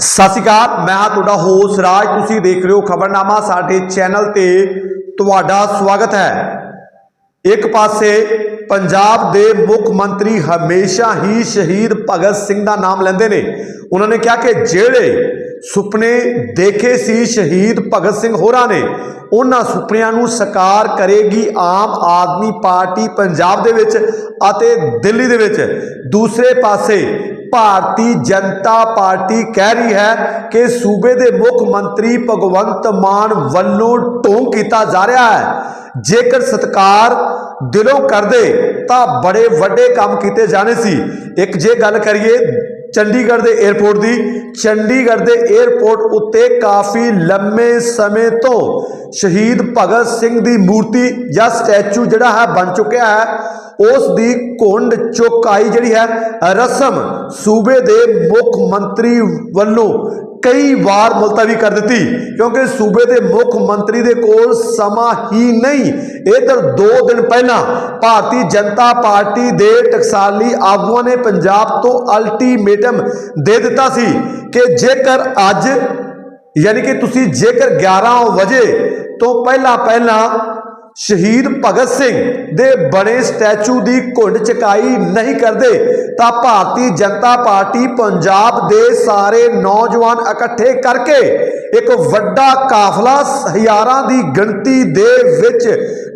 ਸਤਿ ਸ਼੍ਰੀ ਅਕਾਲ, ਮੈਂ ਹਾਂ ਤੁਹਾਡਾ ਹੋਸ ਰਾਜ। ਤੁਸੀਂ ਦੇਖ ਰਹੇ ਹੋ ਖਬਰਨਾਮਾ, ਸਾਡੇ ਚੈਨਲ ਤੇ ਤੁਹਾਡਾ ਸਵਾਗਤ ਹੈ। ਇੱਕ ਪਾਸੇ ਪੰਜਾਬ ਦੇ ਮੁੱਖ ਮੰਤਰੀ ਹਮੇਸ਼ਾ ਹੀ ਸ਼ਹੀਦ ਭਗਤ ਸਿੰਘ ਦਾ ਨਾਮ ਲੈਂਦੇ ਨੇ। ਉਹਨਾਂ ਨੇ ਕਿਹਾ ਕਿ ਜਿਹੜੇ ਸੁਪਨੇ ਦੇਖੇ ਸੀ ਸ਼ਹੀਦ ਭਗਤ ਸਿੰਘ ਹੋਰਾਂ ਨੇ, ਉਹਨਾਂ ਸੁਪਨਿਆਂ ਨੂੰ ਸਾਕਾਰ ਕਰੇਗੀ ਆਮ ਆਦਮੀ ਪਾਰਟੀ ਪੰਜਾਬ ਦੇ ਵਿੱਚ ਅਤੇ ਦਿੱਲੀ ਦੇ ਵਿੱਚ। ਦੂਸਰੇ ਪਾਸੇ ਭਾਰਤੀ ਜਨਤਾ ਪਾਰਟੀ ਕਹਿ ਰਹੀ ਹੈ ਕਿ ਸੂਬੇ ਦੇ ਮੁੱਖ ਮੰਤਰੀ ਭਗਵੰਤ ਮਾਨ ਵੱਲੋਂ ਢੋਂਗ ਕੀਤਾ ਜਾ ਰਿਹਾ ਹੈ। ਜੇਕਰ ਸਤਕਾਰ ਦਿਲੋਂ ਕਰਦੇ, ਤਾਂ ਬੜੇ ਵੱਡੇ ਕੰਮ ਕੀਤੇ ਜਾਣੇ ਸੀ। ਇੱਕ ਜੇ ਗੱਲ ਕਰੀਏ, ਚੰਡੀਗੜ੍ਹ ਦੇ 에ਅਰਪੋਰਟ ਦੀ, ਚੰਡੀਗੜ੍ਹ ਦੇ 에ਅਰਪੋਰਟ ਉੱਤੇ ਕਾਫੀ ਲੰਮੇ ਸਮੇਂ ਤੋਂ ਸ਼ਹੀਦ ਭਗਤ ਸਿੰਘ ਦੀ ਮੂਰਤੀ ਜਾਂ ਸਟੈਚੂ ਜਿਹੜਾ ਹੈ, ਬਣ ਚੁੱਕਿਆ ਹੈ। ਉਸ ਦੀ ਘੁੰਡ ਚੁਕਾਈ ਜਿਹੜੀ ਹੈ, ਰਸਮ ਸੂਬੇ ਦੇ ਮੁੱਖ ਮੰਤਰੀ ਵੱਲੋਂ ਕਈ ਵਾਰ ਮੁਲਤਵੀ ਕਰ ਦਿੱਤੀ। ਕਿਉਂਕਿ ਸੂਬੇ ਦੇ ਮੁੱਖ ਮੰਤਰੀ ਦੇ ਕੋਲ ਸਮਾਂ ਹੀ ਨਹੀਂ। ਇਧਰ 2 ਦਿਨ ਪਹਿਲਾਂ ਭਾਰਤੀ ਜਨਤਾ ਪਾਰਟੀ ਦੇ ਟਕਸਾਲੀ ਆਗੂਆਂ ਨੇ ਪੰਜਾਬ ਤੋਂ ਅਲਟੀਮੇਟਮ ਦੇ ਦਿੱਤਾ ਸੀ ਕਿ ਜੇਕਰ ਅੱਜ, ਯਾਨੀ ਕਿ ਤੁਸੀਂ ਜੇਕਰ 11 ਵਜੇ ਤੋਂ ਪਹਿਲਾਂ ਪਹਿਲਾਂ ਸ਼ਹੀਦ ਭਗਤ ਸਿੰਘ ਦੇ ਬਣੇ ਸਟੈਚੂ ਦੀ ਘੁੰਡ ਚਕਾਈ ਨਹੀਂ ਕਰਦੇ, ਤਾਂ ਭਾਰਤੀ ਜਨਤਾ ਪਾਰਟੀ ਪੰਜਾਬ ਦੇ ਸਾਰੇ ਨੌਜਵਾਨ ਇਕੱਠੇ ਕਰਕੇ ਇੱਕ ਵੱਡਾ ਕਾਫਲਾ ਹਜ਼ਾਰਾਂ ਦੀ ਗਿਣਤੀ ਦੇ ਵਿੱਚ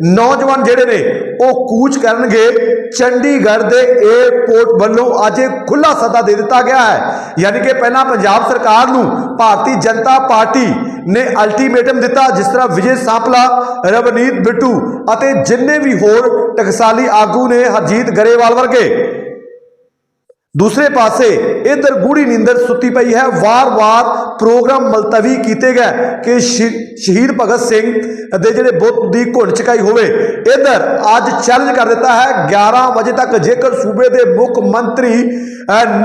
ਨੌਜਵਾਨ ਜਿਹੜੇ ਨੇ, ਉਹ ਕੂਚ ਕਰਨਗੇ। ਚੰਡੀਗੜ੍ਹ ਦੇ 에ਅਰਪੋਰਟ ਵੱਲੋਂ ਅੱਜ ਖੁੱਲਾ ਸੱਦਾ ਦੇ ਦਿੱਤਾ ਗਿਆ ਹੈ। ਯਾਨੀ ਕਿ ਪਹਿਲਾਂ ਪੰਜਾਬ ਸਰਕਾਰ ਨੂੰ ਭਾਰਤੀ ਜਨਤਾ ਪਾਰਟੀ ਨੇ ਅਲਟੀਮੇਟਮ ਦਿੱਤਾ, ਜਿਸ ਤਰ੍ਹਾਂ ਵਿਜੇ ਸਾਂਪਲਾ, ਰਵਨੀਤ ਬਿੱਟੂ ਅਤੇ ਜਿੰਨੇ ਵੀ ਹੋਰ ਟਕਸਾਲੀ ਆਗੂ ਨੇ ਹਰਜੀਤ ਗਰੇਵਾਲ ਵਰਗੇ। ਦੂਸਰੇ ਪਾਸੇ ਇਧਰ ਗੂੜੀ ਨੀਂਦਰ ਸੁੱਤੀ ਪਈ ਹੈ। ਵਾਰ-ਵਾਰ ਪ੍ਰੋਗਰਾਮ ਮਲਤਵੀ ਕੀਤੇ ਗਏ ਕਿ ਸ਼ਹੀ- ਸ਼ਹੀਦ ਭਗਤ ਸਿੰਘ ਦੇ ਜਿਹੜੇ ਬੁੱਤ ਦੀ ਘੁੰਡ ਚਕਾਈ ਹੋਵੇ, ਇਧਰ ਅੱਜ ਚੈਲੰਜ ਕਰ ਦਿੱਤਾ ਹੈ। 11 ਵਜੇ ਤੱਕ ਜੇਕਰ ਸੂਬੇ ਦੇ ਮੁੱਖ ਮੰਤਰੀ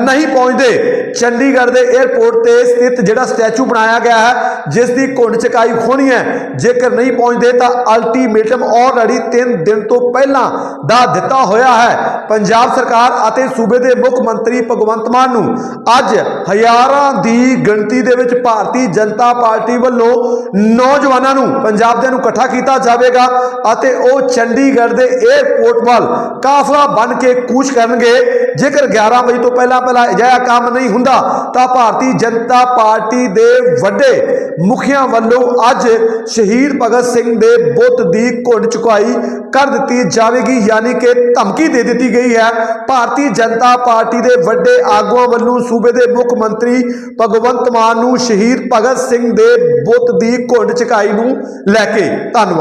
ਨਹੀਂ ਪਹੁੰਚਦੇ, ਚੰਡੀਗੜ੍ਹ ਦੇ 에ਅਰਪੋਰਟ ਤੇ ਸਥਿਤ ਜਿਹੜਾ ਸਟੈਚੂ ਬਣਾਇਆ ਗਿਆ ਹੈ, ਜਿਸ ਦੀ ਘੁੰਡ ਚਕਾਈ ਹੋਣੀ ਹੈ, ਜੇਕਰ ਨਹੀਂ ਪਹੁੰਚਦੇ ਤਾਂ ਅਲਟੀਮੇਟਮ ਆਲਰੇਡੀ 3 ਦਿਨ ਤੋਂ ਪਹਿਲਾਂ ਦਾ ਦਿੱਤਾ ਹੋਇਆ ਹੈ। ਪੰਜਾਬ ਸਰਕਾਰ ਅਤੇ ਸੂਬੇ ਦੇ ਮੁੱਖ ਮੰਤਰੀ ਮੰਤਰੀ ਭਗਵੰਤ ਮਾਨ ਨੂੰ ਅੱਜ ਹਜ਼ਾਰਾਂ ਦੀ ਗਿਣਤੀ ਦੇ ਵਿੱਚ ਭਾਰਤੀ ਜਨਤਾ ਪਾਰਟੀ ਵੱਲੋਂ ਨੌਜਵਾਨਾਂ ਨੂੰ, ਪੰਜਾਬ ਦੇ ਨੂੰ ਇਕੱਠਾ ਕੀਤਾ ਜਾਵੇਗਾ ਅਤੇ ਉਹ ਚੰਡੀਗੜ੍ਹ ਦੇ 에ਅਰਪੋਰਟ ਵੱਲ ਕਾਫਲਾ ਬਣ ਕੇ ਕੂਚ ਕਰਨਗੇ। ਜੇਕਰ 11 ਵਜੇ ਤੋਂ ਪਹਿਲਾਂ ਪਹਿਲਾਂ ਅਜਿਹਾ ਕੰਮ ਨਹੀਂ ਹੁੰਦਾ, ਤਾਂ ਭਾਰਤੀ ਜਨਤਾ ਪਾਰਟੀ ਦੇ ਵੱਡੇ ਮੁਖੀਆਂ ਵੱਲੋਂ ਅੱਜ ਸ਼ਹੀਦ ਭਗਤ ਸਿੰਘ ਦੇ ਬੁੱਤ ਦੀ ਘੁੰਡ ਚੁਕਾਈ ਕਰ ਦਿੱਤੀ ਜਾਵੇਗੀ, ਯਾਨੀ ਕਿ ਧਮਕੀ ਦੇ ਦਿੱਤੀ ਗਈ ਹੈ। ਭਾਰਤੀ ਜਨਤਾ ਪਾਰਟੀ ਦੇ ਦੇ ਵੱਡੇ ਆਗੂਆਂ ਵੱਲੋਂ ਸੂਬੇ ਦੇ ਮੁੱਖ ਮੰਤਰੀ ਭਗਵੰਤ ਮਾਨ ਨੂੰ ਸ਼ਹੀਦ ਭਗਤ ਸਿੰਘ ਦੇ ਬੁੱਤ ਦੀ ਘੁੰਡ ਚੁਕਾਈ ਨੂੰ ਲੈ ਕੇ ਧੰਨਵਾਦ।